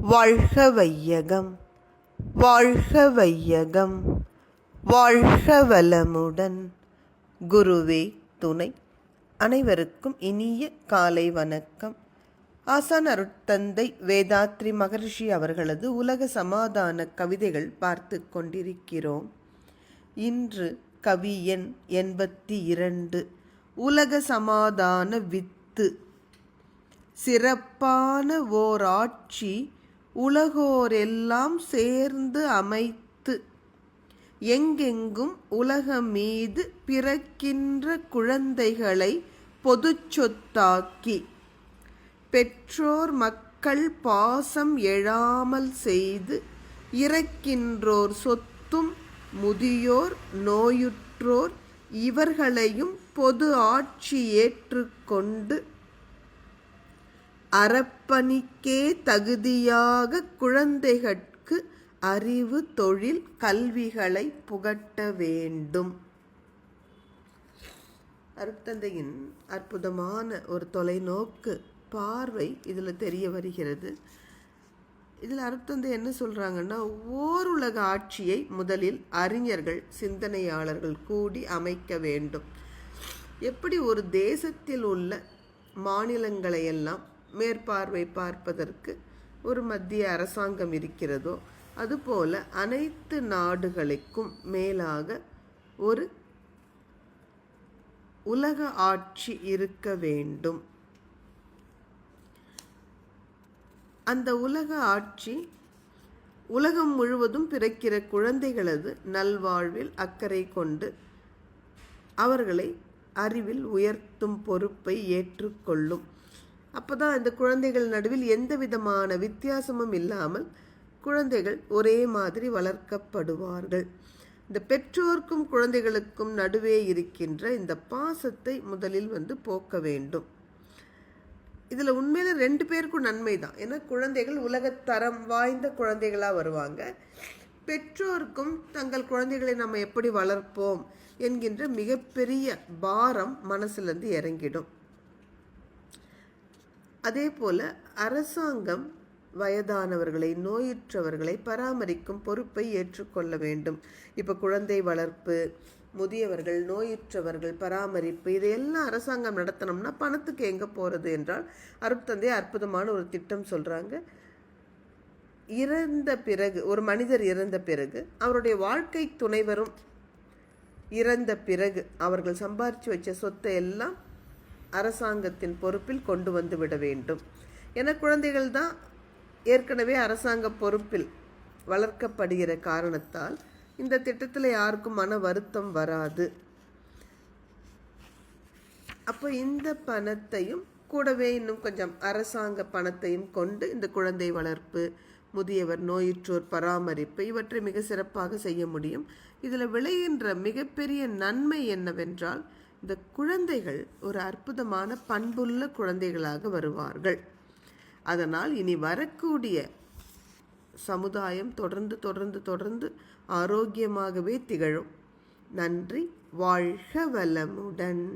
வாழ்க வையகம் வாழ்க வையகம் வாழ்க வளமுடன் குருவே துணை. அனைவருக்கும் இனிய காலை வணக்கம். ஆசான் அருட்தந்தை வேதாத்ரி மகரிஷி அவர்களது உலக சமாதான கவிதைகள் பார்த்து கொண்டிருக்கிறோம். இன்று கவி எண் எண்பத்தி இரண்டு உலக சமாதான வித்து. சிறப்பான ஓராட்சி உலகோரெல்லாம் சேர்ந்து அமைத்து எங்கெங்கும் உலகம் மீது பிறக்கின்ற குழந்தைகளை பொதுச் சொத்தாக்கி பெற்றோர் மக்கள் பாசம் எழாமல் செய்து இறக்கின்றோர் சொத்தும் முதியோர் நோயுற்றோர் இவர்களையும் பொது ஆட்சி ஏற்றுக்கொண்டு அறப்பணிக்கே தகுதியாக குழந்தைகட்கு அறிவு தொழில் கல்விகளை புகட்ட வேண்டும். அருத்தந்தையின் அற்புதமான ஒரு தொலைநோக்கு பார்வை இதில் தெரிய வருகிறது. இதில் அருத்தந்தை என்ன சொல்கிறாங்கன்னா ஓருலக ஆட்சியை முதலில் அறிஞர்கள் சிந்தனையாளர்கள் கூடி அமைக்க வேண்டும். எப்படி ஒரு தேசத்தில் உள்ள மாநிலங்களையெல்லாம் மேற்பார்வை பார்ப்பதற்கு ஒரு மத்திய அரசாங்கம் இருக்கிறதோ அதுபோல அனைத்து நாடுகளுக்கும் மேலாக ஒரு உலக ஆட்சி இருக்க வேண்டும். அந்த உலக ஆட்சி உலகம் முழுவதும் பிறக்கிற குழந்தைகளது நல்வாழ்வில் அக்கறை கொண்டு அவர்களை அறிவில் உயர்த்தும் பொறுப்பை ஏற்றுக்கொள்ளும். அப்போ தான் இந்த குழந்தைகள் நடுவில் எந்த விதமான வித்தியாசமும் இல்லாமல் குழந்தைகள் ஒரே மாதிரி வளர்க்கப்படுவார்கள். இந்த பெற்றோருக்கும் குழந்தைகளுக்கும் நடுவே இருக்கின்ற இந்த பாசத்தை முதலில் வந்து போக்க வேண்டும். இதில் உண்மையில் ரெண்டு பேருக்கும் நன்மை தான் ஏன்னா குழந்தைகள் உலகத்தரம் வாய்ந்த குழந்தைகளாக வருவாங்க. பெற்றோருக்கும் தங்கள் குழந்தைகளை நம்ம எப்படி வளர்ப்போம் என்கின்ற மிகப்பெரிய பாரம் மனசுலேருந்து இறங்கிடும். அதே போல் அரசாங்கம் வயதானவர்களை நோயுற்றவர்களை பராமரிக்கும் பொறுப்பை ஏற்றுக்கொள்ள வேண்டும். இப்போ குழந்தை வளர்ப்பு முதியவர்கள் நோயுற்றவர்கள் பராமரிப்பு இதையெல்லாம் அரசாங்கம் நடத்தணும்னா பணத்துக்கு எங்கே போகிறது என்றால் அருட்தந்தை அற்புதமான ஒரு திட்டம் சொல்கிறாங்க இறந்த பிறகு ஒரு மனிதர் இறந்த பிறகு அவருடைய வாழ்க்கை துணைவரும் இறந்த பிறகு அவர்கள் சம்பாரித்து வச்ச சொத்தை எல்லாம் அரசாங்கத்தின் பொறுப்பில் கொண்டு வந்து விட வேண்டும். என குழந்தைகள் தான் ஏற்கனவே அரசாங்க பொறுப்பில் வளர்க்கப்படுகிற காரணத்தால் இந்த திட்டத்தில் யாருக்கும் மன வருத்தம் வராது. அப்போ இந்த பணத்தையும் கூடவே இன்னும் கொஞ்சம் அரசாங்க பணத்தையும் கொண்டு இந்த குழந்தை வளர்ப்பு முதியவர் நோயுற்றோர் பராமரிப்பு இவற்றை மிக சிறப்பாக செய்ய முடியும். இதில் விளைகின்ற மிகப்பெரிய நன்மை என்னவென்றால் இந்த குழந்தைகள் ஒரு அற்புதமான பண்புள்ள குழந்தைகளாக வருவார்கள். அதனால் இனி வரக்கூடிய சமுதாயம் தொடர்ந்து தொடர்ந்து தொடர்ந்து ஆரோக்கியமாகவே திகழும். நன்றி. வாழ்க வளமுடன்.